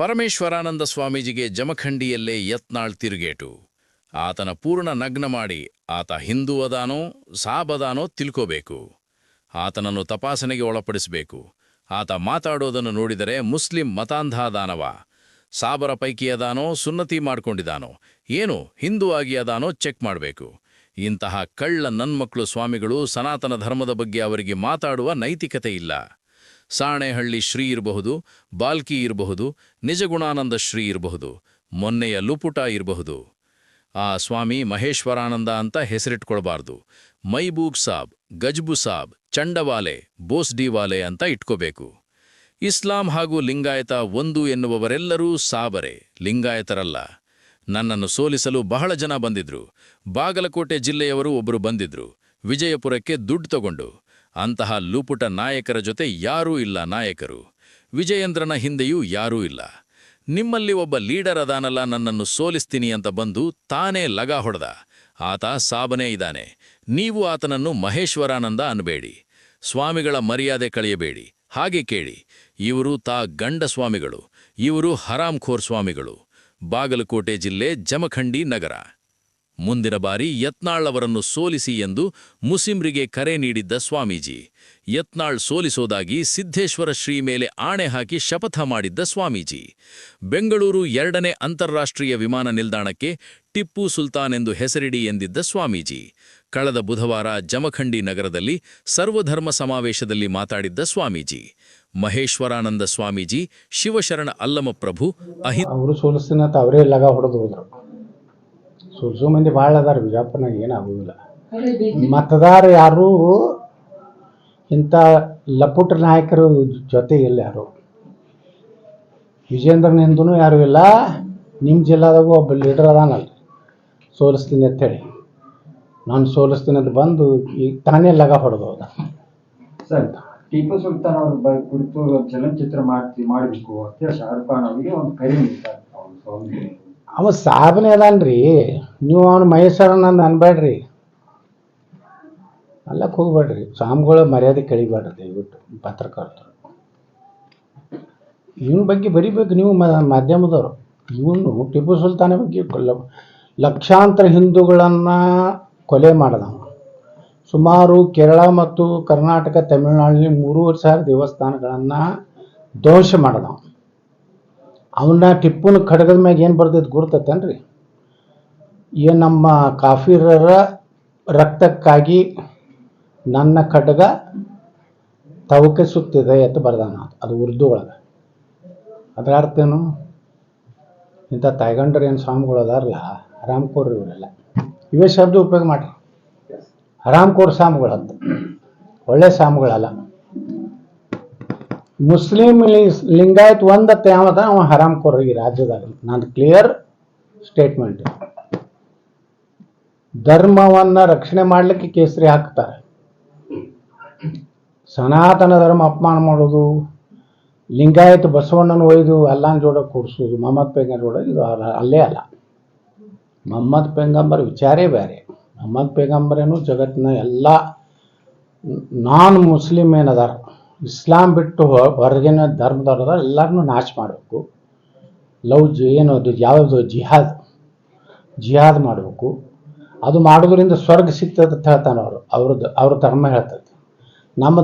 ಪರಮೇಶ್ವರಾನಂದ ಸ್ವಾಮೀಜಿಗೆ ಜಮಖಂಡಿಯಲ್ಲೇ ಯತ್ನಾಳ್ ತಿರುಗೇಟು. ಆತನ ಪೂರ್ಣ ನಗ್ನ ಮಾಡಿ ಆತ ಹಿಂದೂ ಅದಾನೋ ಸಾಬದಾನೋ ತಿಳ್ಕೋಬೇಕು. ಆತನನ್ನು ತಪಾಸಣೆಗೆ ಒಳಪಡಿಸಬೇಕು. ಆತ ಮಾತಾಡೋದನ್ನು ನೋಡಿದರೆ ಮುಸ್ಲಿಂ ಮತಾಂಧಾದಾನವ. ಸಾಬರ ಪೈಕಿ ಅದಾನೋ, ಸುನ್ನತಿ ಮಾಡ್ಕೊಂಡಿದಾನೋ. ಏನು, ಹಿಂದೂ ಆಗಿ ಅದಾನೋ ಚೆಕ್ ಮಾಡಬೇಕು. ಇಂತಹ ಕಳ್ಳ ನನ್ಮಕ್ಳು ಸ್ವಾಮಿಗಳು ಸನಾತನ ಧರ್ಮದ ಬಗ್ಗೆ ಅವರಿಗೆ ಮಾತಾಡುವ ನೈತಿಕತೆ ಇಲ್ಲ. ಸಾಣೆಹಳ್ಳಿ ಶ್ರೀ ಇರಬಹುದು, ಬಾಲ್ಕಿ ಇರಬಹುದು, ನಿಜಗುಣಾನಂದ ಶ್ರೀ ಇರಬಹುದು, ಮೊನ್ನೆಯ ಲುಪುಟ ಇರಬಹುದು. ಆ ಸ್ವಾಮಿ ಮಹೇಶ್ವರಾನಂದ ಅಂತ ಹೆಸರಿಟ್ಕೊಳ್ಬಾರ್ದು. ಮೈಬೂಗ್ ಸಾಬ್, ಗಜ್ಬು ಸಾಬ್, ಚಂಡವಾಲೆ ಬೋಸ್ಡಿವಾಲೆ ಅಂತ ಇಟ್ಕೋಬೇಕು. ಇಸ್ಲಾಂ ಹಾಗೂ ಲಿಂಗಾಯತ ಒಂದು ಎನ್ನುವವರೆಲ್ಲರೂ ಸಾಬರೆ, ಲಿಂಗಾಯತರಲ್ಲ. ನನ್ನನ್ನು ಸೋಲಿಸಲು ಬಹಳ ಜನ ಬಂದಿದ್ರು. ಬಾಗಲಕೋಟೆ ಜಿಲ್ಲೆಯವರು ಒಬ್ಬರು ಬಂದಿದ್ರು. ವಿಜಯಪುರಕ್ಕೆ ದುಡ್ಡು ತಗೊಂಡು. ಅಂತಹ ಲೂಪುಟ ನಾಯಕರ ಜೊತೆ ಯಾರೂ ಇಲ್ಲ ನಾಯಕರು. ವಿಜಯೇಂದ್ರನ ಹಿಂದೆಯೂ ಯಾರೂ ಇಲ್ಲ. ನಿಮ್ಮಲ್ಲಿ ಒಬ್ಬ ಲೀಡರ್ ಅದಾನಲ್ಲ, ನನ್ನನ್ನು ಸೋಲಿಸ್ತೀನಿ ಅಂತ ಬಂದು ತಾನೇ ಲಗ ಹೊಡೆದ. ಆತ ಸಾಬನೇ ಇದ್ದಾನೆ. ನೀವು ಆತನನ್ನು ಮಹೇಶ್ವರಾನಂದ ಅನ್ಬೇಡಿ. ಸ್ವಾಮಿಗಳ ಮರ್ಯಾದೆ ಕಳೆಯಬೇಡಿ. ಹಾಗೆ ಕೇಳಿ. ಇವರು ತಾ ಗಂಡ ಸ್ವಾಮಿಗಳು. ಇವರು ಹರಾಮ್ಖೋರ್ ಸ್ವಾಮಿಗಳು. ಬಾಗಲಕೋಟೆ ಜಿಲ್ಲೆ ಜಮಖಂಡಿ ನಗರ. ಮುಂದಿನ ಬಾರಿ ಯತ್ನಾಳ್ ಅವರನ್ನು ಸೋಲಿಸಿ ಎಂದು ಮುಸಿಮ್ರಿಗೆ ಕರೆ ನೀಡಿದ್ದ ಸ್ವಾಮೀಜಿ. ಯತ್ನಾಳ್ ಸೋಲಿಸೋದಾಗಿ ಸಿದ್ದೇಶ್ವರ ಶ್ರೀ ಮೇಲೆ ಆಣೆ ಹಾಕಿ ಶಪಥ ಮಾಡಿದ್ದ ಸ್ವಾಮೀಜಿ. ಬೆಂಗಳೂರು ಎರಡನೇ ಅಂತಾರಾಷ್ಟ್ರೀಯ ವಿಮಾನ ನಿಲ್ದಾಣಕ್ಕೆ ಟಿಪ್ಪು ಸುಲ್ತಾನ್ ಎಂದು ಹೆಸರಿಡಿ ಎಂದಿದ್ದ ಸ್ವಾಮೀಜಿ. ಕಳೆದ ಬುಧವಾರ ಜಮಖಂಡಿ ನಗರದಲ್ಲಿ ಸರ್ವಧರ್ಮ ಸಮಾವೇಶದಲ್ಲಿ ಮಾತಾಡಿದ್ದ ಸ್ವಾಮೀಜಿ. ಮಹೇಶ್ವರಾನಂದ ಸ್ವಾಮೀಜಿ, ಶಿವಶರಣ ಅಲ್ಲಮಪ್ರಭು ಅಹಿ ಅವರು ಸೋಲಿಸ್ತೀನಿ ಅಂತ ಅವರೇ ಲಗ ಹೊಡೆದು ಹೋದ್ರು. ಸೋಲ್ಸೋ ಮಂದಿ ಭಾಳ ಅದಾರ ಬಿಜಾಪುರ್ನಾಗ ಏನಾಗುದಿಲ್ಲ ಮತದಾರ ಯಾರು ಇಂಥ ಲಪುಟ ನಾಯಕರು ಜೊತೆ ಇಲ್ಲ ಯಾರು. ವಿಜೇಂದ್ರನ ಹಿಂದೂ ಯಾರು ಇಲ್ಲ ನಿಮ್ಮ ಜಿಲ್ಲಾದಾಗೂ ಒಬ್ಬ ಲೀಡರ್ ಅದಾನಲ್ಲ ಸೋಲಿಸ್ತೀನಿ ಅಂತೇಳಿ ನಾನು ಸೋಲಿಸ್ತೀನಿ ಅಂತ ಬಂದು ಈಗ ತಾನೇ ಲಗ ಹೊಡೆದು ಹೋದ. ಸರ್ ಟಿಪ್ಪು ಸುಲ್ತಾನ್ ಅವ್ರ ಬ- ಕುರಿತು ಚಲನಚಿತ್ರ ಮಾಡ್ತಿ ಮಾಡಬೇಕು ಅಂತ ಶಾರುಖ್ ಖಾನ್ ಅವರಿಗೆ ಒಂದು ಕರೆ ನೀಡ್ತಾರೆ ಅವ ಸಾಬನೇ ಅದಾನ್ರಿ. ನೀವು ಅವನು ಮಹೇಶ್ವರನಂದು ಅನ್ಬೇಡ್ರಿ ಅಲ್ಲಕ್ಕೆ ಹೋಗ್ಬೇಡ್ರಿ ಸ್ವಾಮಿಗಳ ಮರ್ಯಾದೆ ಕಳಿಬೇಡ್ರಿ ದಯವಿಟ್ಟು, ಪತ್ರಕರ್ತರು. ಇವನ ಬಗ್ಗೆ ಬರಿಬೇಕು ನೀವು ಮಾಧ್ಯಮದವರು. ಇವನು ಟಿಪ್ಪು ಸುಲ್ತಾನ ಬಗ್ಗೆ ಕೊಲ್ಲ ಲಕ್ಷಾಂತರ ಹಿಂದೂಗಳನ್ನು ಕೊಲೆ ಮಾಡಿದವ. ಸುಮಾರು ಕೇರಳ ಮತ್ತು ಕರ್ನಾಟಕ, ತಮಿಳುನಾಡಿನಲ್ಲಿ ಮೂರುವರೆ ಸಾವಿರ ದೇವಸ್ಥಾನಗಳನ್ನು ದೋಷ ಮಾಡಿದವ. ಅವನ್ನ ಟಿಪ್ಪುನ ಖಡ್ಗದ ಮ್ಯಾಗ ಏನು ಬರ್ದಿದ್ದು ಗುರ್ತತೇನ್ರಿ? ಏನು ನಮ್ಮ ಕಾಫಿರರ ರಕ್ತಕ್ಕಾಗಿ ನನ್ನ ಖಡ್ಗ ತವಕೆ ಸುತ್ತಿದೆ ಅಂತ ಬರ್ದಾನ ಅದು. ಉರ್ದು ಒಳಗೆ. ಅದರ ಅರ್ಥ ಏನು? ಇಂಥ ತಾಯ್ಗಂಡ್ರ ಏನು ಸ್ವಾಮಿಗಳು ಅದಾರಲ್ಲ ಹರಾಮ್ಕೋರ್ ಇವರೆಲ್ಲ. ಇವೇ ಶಬ್ದ ಉಪಯೋಗ ಮಾಡ್ರಿ. ಹರಾಮ್ಕೋರ್ ಸ್ವಾಮಿಗಳು ಅಂತ ಒಳ್ಳೆ ಸ್ವಾಮಿಗಳಲ್ಲ. ಮುಸ್ಲಿಂ ಲಿಂಗಾಯತ್ ಒಂದತ್ತ ಯಾವದ ಅವ ಹರಾಮ್ ಕೊರ್ರಿ ಈ ರಾಜ್ಯದಾಗ. ನಾನು ಕ್ಲಿಯರ್ ಸ್ಟೇಟ್ಮೆಂಟ್ ಧರ್ಮವನ್ನ ರಕ್ಷಣೆ ಮಾಡ್ಲಿಕ್ಕೆ ಕೇಸರಿ ಹಾಕ್ತಾರೆ. ಸನಾತನ ಧರ್ಮ ಅಪಮಾನ ಮಾಡೋದು, ಲಿಂಗಾಯತ್ ಬಸವಣ್ಣನ ಒಯ್ದು ಅಲ್ಲಾನ್ ಜೋಡ ಕೂಡಿಸೋದು, ಮೊಹಮ್ಮದ್ ಪೇಂಗ ಜೋಡ ಇದು ಅಲ್ಲ- ಅಲ್ಲೇ ಅಲ್ಲ. ಮೊಹಮ್ಮದ್ ಪೇಂಗಂಬರ್ ವಿಚಾರೇ ಬೇರೆ. ಮೊಹಮ್ಮದ್ ಪೇಗಂಬರೇನು ಜಗತ್ತಿನ ಎಲ್ಲ ನಾನ್ ಮುಸ್ಲಿಮ್ ಏನದಾರ. ಇಸ್ಲಾಂ ಬಿಟ್ಟು ಹೊರಗಿನ ಧರ್ಮದವ್ರು ಎಲ್ಲರನ್ನೂ ನಾಶ ಮಾಡಬೇಕು. ಲವ್ ಜಿ, ಏನು ಅದು, ಯಾವುದು ಜಿಹಾದ್ ಜಿಹಾದ್ ಮಾಡಬೇಕು. ಅದು ಮಾಡೋದ್ರಿಂದ ಸ್ವರ್ಗ ಸಿಗ್ತದೆ ಅಂತ ಹೇಳ್ತಾನೆ ಅವರು. ಅವ್ರದ್ದು, ಅವ್ರ ಧರ್ಮ ಹೇಳ್ತದೆ. ನಮ್ಮ